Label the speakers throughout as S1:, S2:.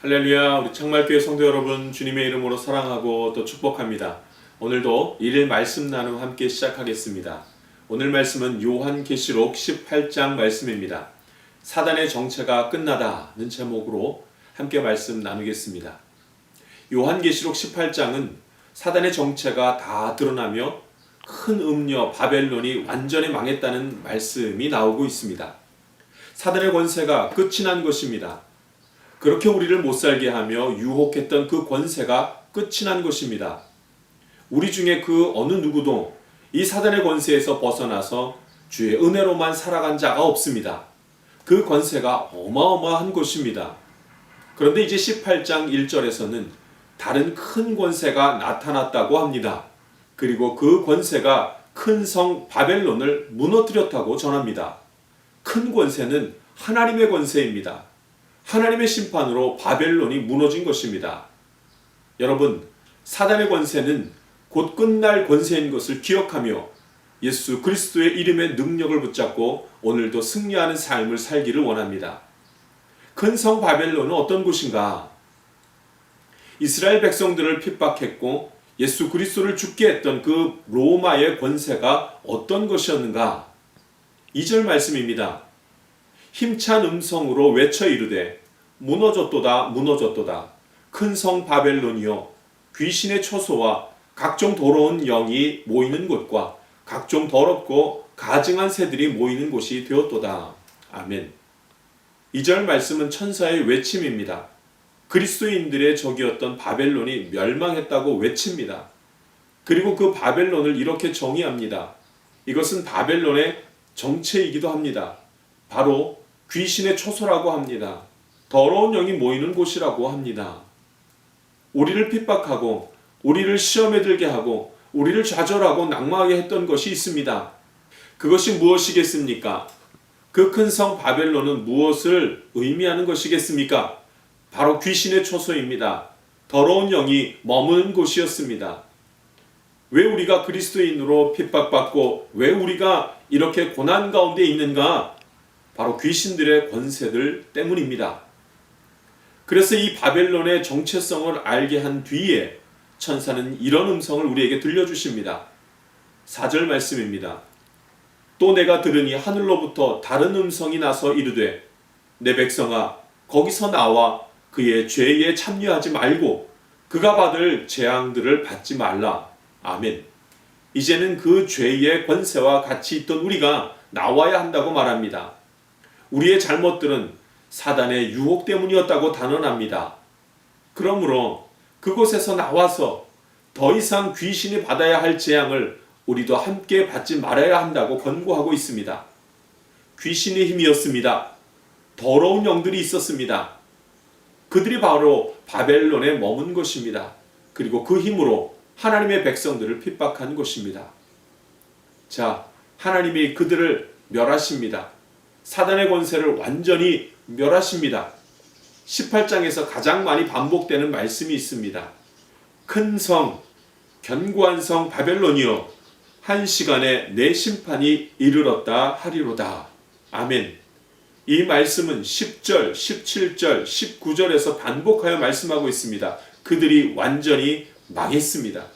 S1: 할렐루야 우리 창말교회 성도 여러분 주님의 이름으로 사랑하고 또 축복합니다. 오늘도 일일 말씀 나눔 함께 시작하겠습니다. 오늘 말씀은 요한계시록 18장 말씀입니다. 사단의 정체가 끝나다는 제목으로 함께 말씀 나누겠습니다. 요한계시록 18장은 사단의 정체가 다 드러나며 큰 음녀 바벨론이 완전히 망했다는 말씀이 나오고 있습니다. 사단의 권세가 끝이 난 것입니다. 그렇게 우리를 못 살게 하며 유혹했던 그 권세가 끝이 난 것입니다. 우리 중에 그 어느 누구도 이 사단의 권세에서 벗어나서 주의 은혜로만 살아간 자가 없습니다. 그 권세가 어마어마한 것입니다. 그런데 이제 18장 1절에서는 다른 큰 권세가 나타났다고 합니다. 그리고 그 권세가 큰 성 바벨론을 무너뜨렸다고 전합니다. 큰 권세는 하나님의 권세입니다. 하나님의 심판으로 바벨론이 무너진 것입니다. 여러분, 사단의 권세는 곧 끝날 권세인 것을 기억하며 예수 그리스도의 이름의 능력을 붙잡고 오늘도 승리하는 삶을 살기를 원합니다. 큰 성 바벨론은 어떤 곳인가? 이스라엘 백성들을 핍박했고 예수 그리스도를 죽게 했던 그 로마의 권세가 어떤 것이었는가? 2절 말씀입니다. 힘찬 음성으로 외쳐 이르되 무너졌도다 무너졌도다 큰 성 바벨론이여 귀신의 초소와 각종 더러운 영이 모이는 곳과 각종 더럽고 가증한 새들이 모이는 곳이 되었도다 아멘 2절 말씀은 천사의 외침입니다 그리스도인들의 적이었던 바벨론이 멸망했다고 외칩니다 그리고 그 바벨론을 이렇게 정의합니다 이것은 바벨론의 정체이기도 합니다 바로 귀신의 초소라고 합니다. 더러운 영이 모이는 곳이라고 합니다. 우리를 핍박하고 우리를 시험에 들게 하고 우리를 좌절하고 낙마하게 했던 것이 있습니다. 그것이 무엇이겠습니까? 그 큰 성 바벨론은 무엇을 의미하는 것이겠습니까? 바로 귀신의 초소입니다. 더러운 영이 머무는 곳이었습니다. 왜 우리가 그리스도인으로 핍박받고 왜 우리가 이렇게 고난 가운데 있는가? 바로 귀신들의 권세들 때문입니다. 그래서 이 바벨론의 정체성을 알게 한 뒤에 천사는 이런 음성을 우리에게 들려주십니다. 4절 말씀입니다. 또 내가 들으니 하늘로부터 다른 음성이 나서 이르되 내 백성아 거기서 나와 그의 죄에 참여하지 말고 그가 받을 재앙들을 받지 말라. 아멘. 이제는 그 죄의 권세와 같이 있던 우리가 나와야 한다고 말합니다. 우리의 잘못들은 사단의 유혹 때문이었다고 단언합니다. 그러므로 그곳에서 나와서 더 이상 귀신이 받아야 할 재앙을 우리도 함께 받지 말아야 한다고 권고하고 있습니다. 귀신의 힘이었습니다. 더러운 영들이 있었습니다. 그들이 바로 바벨론에 머문 것입니다. 그리고 그 힘으로 하나님의 백성들을 핍박한 것입니다. 자, 하나님이 그들을 멸하십니다. 사단의 권세를 완전히 멸하십니다. 18장에서 가장 많이 반복되는 말씀이 있습니다. 큰 성, 견고한 성 바벨론이여 한 시간에 내 심판이 이르렀다 하리로다. 아멘. 이 말씀은 10절, 17절, 19절에서 반복하여 말씀하고 있습니다. 그들이 완전히 망했습니다.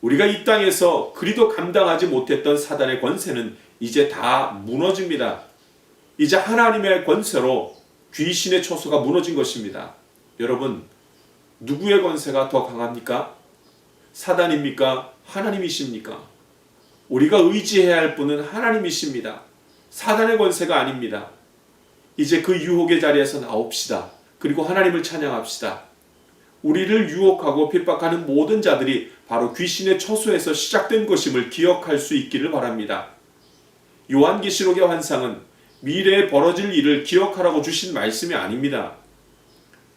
S1: 우리가 이 땅에서 그리도 감당하지 못했던 사단의 권세는 이제 다 무너집니다. 이제 하나님의 권세로 귀신의 초소가 무너진 것입니다. 여러분, 누구의 권세가 더 강합니까? 사단입니까? 하나님이십니까? 우리가 의지해야 할 분은 하나님이십니다. 사단의 권세가 아닙니다. 이제 그 유혹의 자리에서 나옵시다. 그리고 하나님을 찬양합시다. 우리를 유혹하고 핍박하는 모든 자들이 바로 귀신의 처소에서 시작된 것임을 기억할 수 있기를 바랍니다. 요한계시록의 환상은 미래에 벌어질 일을 기억하라고 주신 말씀이 아닙니다.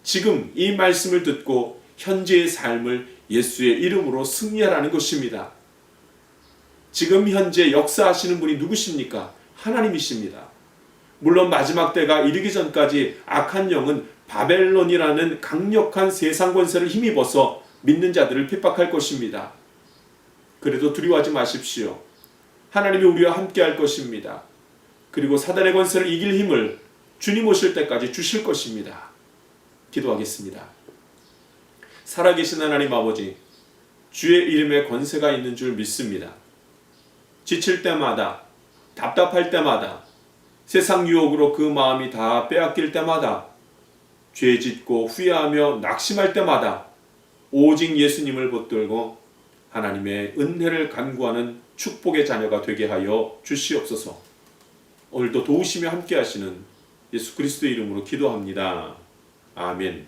S1: 지금 이 말씀을 듣고 현재의 삶을 예수의 이름으로 승리하라는 것입니다. 지금 현재 역사하시는 분이 누구십니까? 하나님이십니다. 물론 마지막 때가 이르기 전까지 악한 영은 바벨론이라는 강력한 세상 권세를 힘입어서 믿는 자들을 핍박할 것입니다. 그래도 두려워하지 마십시오. 하나님이 우리와 함께 할 것입니다. 그리고 사단의 권세를 이길 힘을 주님 오실 때까지 주실 것입니다. 기도하겠습니다. 살아계신 하나님 아버지, 주의 이름에 권세가 있는 줄 믿습니다. 지칠 때마다, 답답할 때마다, 세상 유혹으로 그 마음이 다 빼앗길 때마다, 죄 짓고 후회하며 낙심할 때마다, 오직 예수님을 붙들고 하나님의 은혜를 간구하는 축복의 자녀가 되게 하여 주시옵소서. 오늘도 도우시며 함께 하시는 예수 그리스도의 이름으로 기도합니다. 아멘.